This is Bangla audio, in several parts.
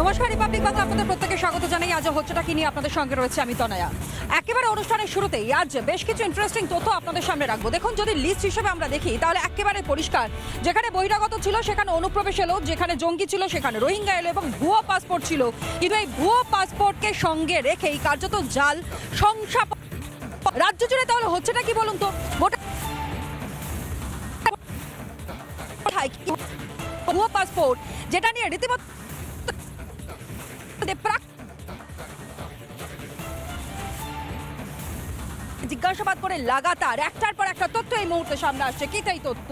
নমস্কার রিপাবলিক বাংলা, আপনাদের প্রত্যেকে স্বাগত জানাই। আজ হচ্ছেটা কি নিয়ে আপনাদের সঙ্গে রয়েছে আমি তনয়া। একেবারে অনুষ্ঠানের শুরুতেই আজ বেশ কিছু ইন্টারেস্টিং তথ্য আপনাদের সামনে রাখব। দেখুন, যদি লিস্ট হিসেবে আমরা দেখি, তাহলে একেবারে পরিষ্কার। যেখানে বহিরাগত ছিল, সেখানে অনুপ্রবেশ এলো। যেখানে জঙ্গি ছিল, সেখানে রোহিঙ্গা এলো এবং ভুয়ো পাসপোর্ট ছিল। কিন্তু এই ভুয়ো পাসপোর্টকে সঙ্গে রেখেই কার্যত জাল শংসা রাজ্য জুড়ে তাহলে হচ্ছেটা কি বলুন তো? ভোটার কোথায় ভুয়ো পাসপোর্ট যেটা নিয়ে রীতিমতো জিজ্ঞাসাবাদ করে লাগাতার একটার পর একটা তথ্য এই মুহূর্তে সামনে আসছে। কি তাই তথ্য?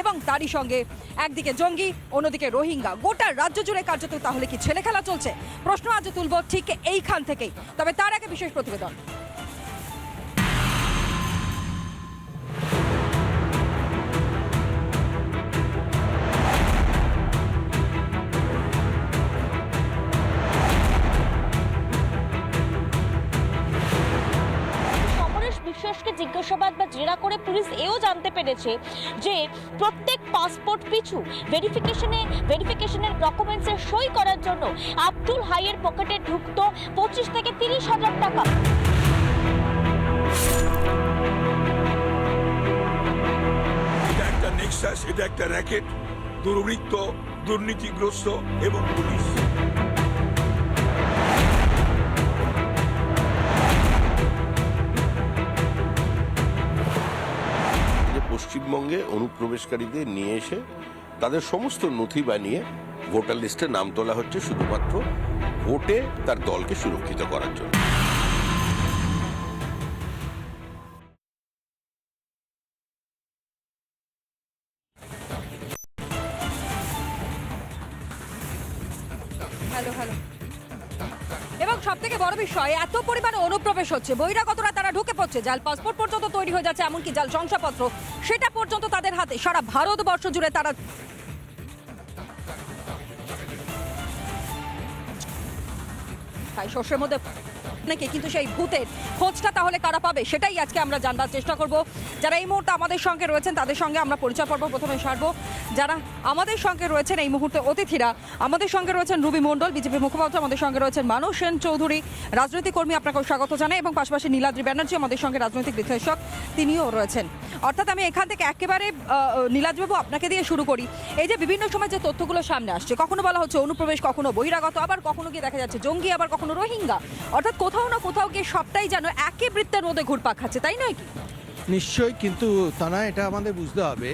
এবং তারই সঙ্গে একদিকে জঙ্গি, অন্যদিকে রোহিঙ্গা। গোটা রাজ্য জুড়ে কার্যত তাহলে কি ছেলে খেলা চলছে? প্রশ্ন আজ তুলব ঠিক এইখান থেকেই। তবে তার আগে বিশেষ প্রতিবেদন। জিজ্ঞাসাবাদ বা জেরা করে পুলিশ এও জানতে পেরেছে যে প্রত্যেক পাসপোর্ট পিছু ভেরিফিকেশনে ভেরিফিকেশনের ডকুমেন্টসে সই করার জন্য আব্দুল হাইয়ের পকেটে ঢুকতো পঁচিশ থেকে তিরিশ হাজার টাকা। একটা এটা একটা র্যাকেট। দুর্বৃত্ত, দুর্নীতিগ্রস্ত এবং পুলিশ। অনুপ্রবেশকারীদের নিয়ে এসে তাদের সমস্ত নথি বানিয়ে ভোটার লিস্টে নাম তোলা হচ্ছে শুধুমাত্র ভোটে তার দলকে সুরক্ষিত করার জন্য। এবং সব থেকে বড় বিষয়, এত পরিমাণে অনুপ্রবেশ হচ্ছে, বহিরাগতরা তারা ঢুকে পড়ছে। জাল পাসপোর্ট পর্যন্ত তৈরি হয়ে যাচ্ছে, এমনকি জাল শংসাপত্র। সেটা পর্যন্ত তাদের হাতে। সারা ভারতবর্ষ জুড়ে তারা তাই শস্যের মধ্যে নাকি কিন্তু সেই ভূতের খোঁজটা তাহলে কারা পাবে, সেটাই আজকে আমরা জানবার চেষ্টা করব। যারা এই মুহূর্তে আমাদের সঙ্গে রয়েছেন, তাদের সঙ্গে আমরা পরিচয় পর্ব প্রথমে সারবো। যারা আমাদের সঙ্গে রয়েছেন এই মুহূর্তে অতিথিরা, আমাদের সঙ্গে রয়েছেন রুবি মণ্ডল, বিজেপি মুখপাত্র, আমাদের সঙ্গে রয়েছেন মানস সেন চৌধুরী, রাজনৈতিক কর্মী, আপনাকেও স্বাগত জানাই, এবং পাশাপাশি নীলাদ্রি ব্যানার্জি, আমাদের সঙ্গে রাজনৈতিক বিশ্লেষক, তিনিও রয়েছেন। অর্থাৎ আমি এখান থেকে একেবারে নীলাদ্রিবাবু আপনাকে দিয়ে শুরু করি। এই যে বিভিন্ন সময় যে তথ্যগুলো সামনে আসছে, কখনো বলা হচ্ছে অনুপ্রবেশ, কখনো বহিরাগত, আবার কখনো গিয়ে দেখা যাচ্ছে জঙ্গি, আবার কখনো রোহিঙ্গা। অর্থাৎ কোথাও না কোথাও গিয়ে সবটাই যেন একই বৃত্তের মধ্যে ঘুরপাক খাচ্ছে, তাই নয় কি? নিশ্চয়ই, কিন্তু তা না এটা আমাদের বুঝতে হবে।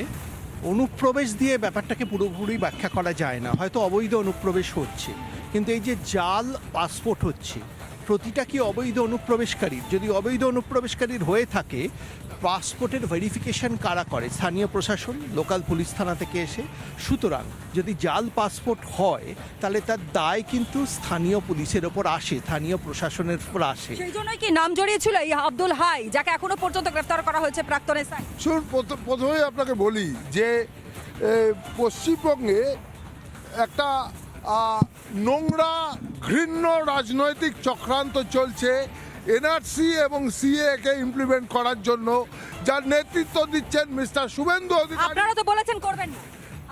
অনুপ্রবেশ দিয়ে ব্যাপারটাকে পুরোপুরি ব্যাখ্যা করা যায় না। হয়তো অবৈধ অনুপ্রবেশ হচ্ছে। কিন্তু এই যে জাল পাসপোর্ট হচ্ছে প্রতিটা কি অবৈধ অনুপ্রবেশকারীর? যদি অবৈধ অনুপ্রবেশকারীর হয়ে থাকে পাসপোর্টের ভেরিফিকেশন কারা করে? স্থানীয় প্রশাসন লোকাল পুলিশ থানা থেকে এসে? সুতরাং যদি জাল পাসপোর্ট হয় তাহলে তার দায় কিন্তু স্থানীয় পুলিশের ওপর আসে স্থানীয় প্রশাসনের উপর আসে। সেই জন্যই কি নাম জড়িয়েছিল এই আব্দুল হাই যাকে এখনও পর্যন্ত গ্রেফতার করা হয়েছে প্রাক্তন এসআই? প্রথমেই আপনাকে বলি যে পশ্চিমবঙ্গে একটা নোংরা ঘৃণ্য রাজনৈতিক চক্রান্ত চলছে। এনআরসি এবং সিএ কে ইমপ্লিমেন্ট করার জন্য যার নেতৃত্ব দিচ্ছেন মিস্টার শুভেন্দু অধিকারী। আপনারা তো বলেছেন করবেন না।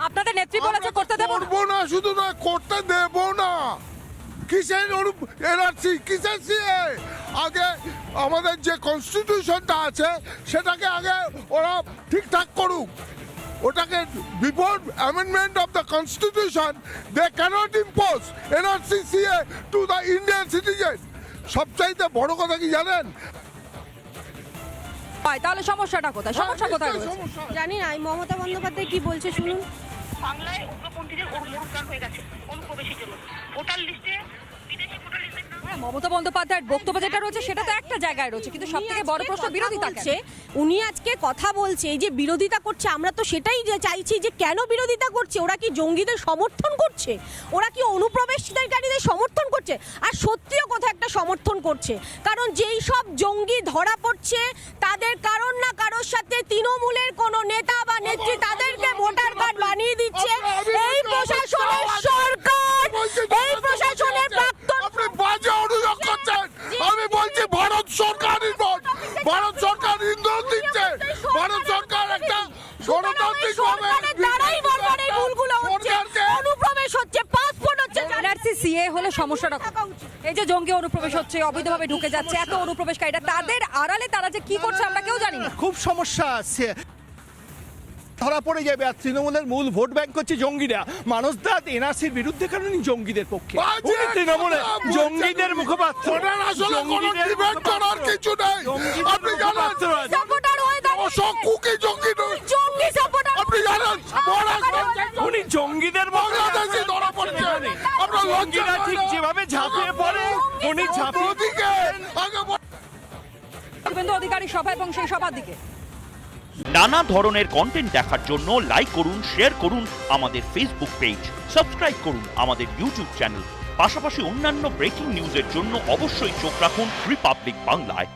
আপনাদের নেত্রী বলেছে করতে দেবো না। না শুধু নয় করতে দেব না। কিসের এনআরসি কিসের সিএ? আগে আমাদের যে কনস্টিটিউশনটা আছে সেটাকে আগে ওরা ঠিকঠাক করুক। ওটাকে before amendment of the constitution they cannot impose NRC CA to the Indian citizen সবচাইতে বড় কথা কি জানেন? হয় তাহলে সমস্যাটা কোথায়? সমস্যা কোথায় সমস্যা। জানি না মমতা বন্দ্যোপাধ্যায় কি বলছে শুনুন। বাংলায় উগ্রপন্থীদের ওর হয়ে গেছে। অনুপ্রবেশের মমতা বন্দ্যোপাধ্যায়ের বক্তব্য যেটা রয়েছে সেটা তো একটা জায়গায় রয়েছে কিন্তু সব থেকে বড় প্রশ্ন বিরোধিতা? বলছে উনি আজকে কথা বলছে এই যে বিরোধিতা করছে আমরা তো সেটাই চাইছি যে কেন বিরোধিতা করছে ওরা কি জঙ্গিদের সমর্থন করছে ওরা কি অনুপ্রবেশকারীদের সমর্থন করছে আর সত্যিও কোথাও একটা সমর্থন করছে কারণ যেই সব জঙ্গি ধরা পড়ছে তাদের কারণ না কারোর সাথে তৃণমূলের কোনো নেতা বা নেত্রী তাদেরকে ভোটার কার্ড বানিয়ে দিচ্ছে এই প্রশাসনের সরকার এই প্রশাসনের প্রাক্তন আপনি বাজে অনুযোগ করছেন আমি বলছি ভারত সরকার ইনভলভ ভারত সরকার ইন্ধন দিচ্ছে ভারত সরকার একটা গণতান্ত্রিক ভাবে সরকারের দ্বারাই বর্তমানে এই ভুলগুলো হচ্ছে সরকারকে অনুপ্রবেশ হচ্ছে পাসপোর্ট হচ্ছে এনআরসি সিএ হলে সমস্যাটা এই যে জঙ্গি অনুপ্রবেশ হচ্ছে অবৈধভাবে ঢুকে যাচ্ছে এত অনুপ্রবেশকারীরা তাদের আড়ালে তারা যে কি করছে আমরা কেউ জানি না। খুব সমস্যা আছে। ধরা পড়ে যাবে আর তৃণমূলের মূল ভোট ব্যাংক হচ্ছে জঙ্গিরা। মানুষ দা এনআরসির বিরুদ্ধে কারণ জঙ্গিদের পক্ষে? বলছেন জঙ্গিদের মুখপাত্র। কিছু নেই। আপনি জঙ্গি জঙ্গি আপনি জানেন উনি জঙ্গিদের বাংলাদেশে ঠিক যেভাবে ঝাঁপিয়ে পড়ে উনি ঝাঁপিয়ে শুভেন্দু অধিকারী সভা এবং সেই সভার দিকে। নানা ধরনের কন্টেন্ট দেখার জন্য লাইক করুন শেয়ার করুন আমাদের ফেসবুক পেজ সাবস্ক্রাইব করুন আমাদের ইউটিউব চ্যানেল পাশাপাশি অন্যান্য ব্রেকিং নিউজের জন্য অবশ্যই চোখ রাখুন রিপাবলিক বাংলায়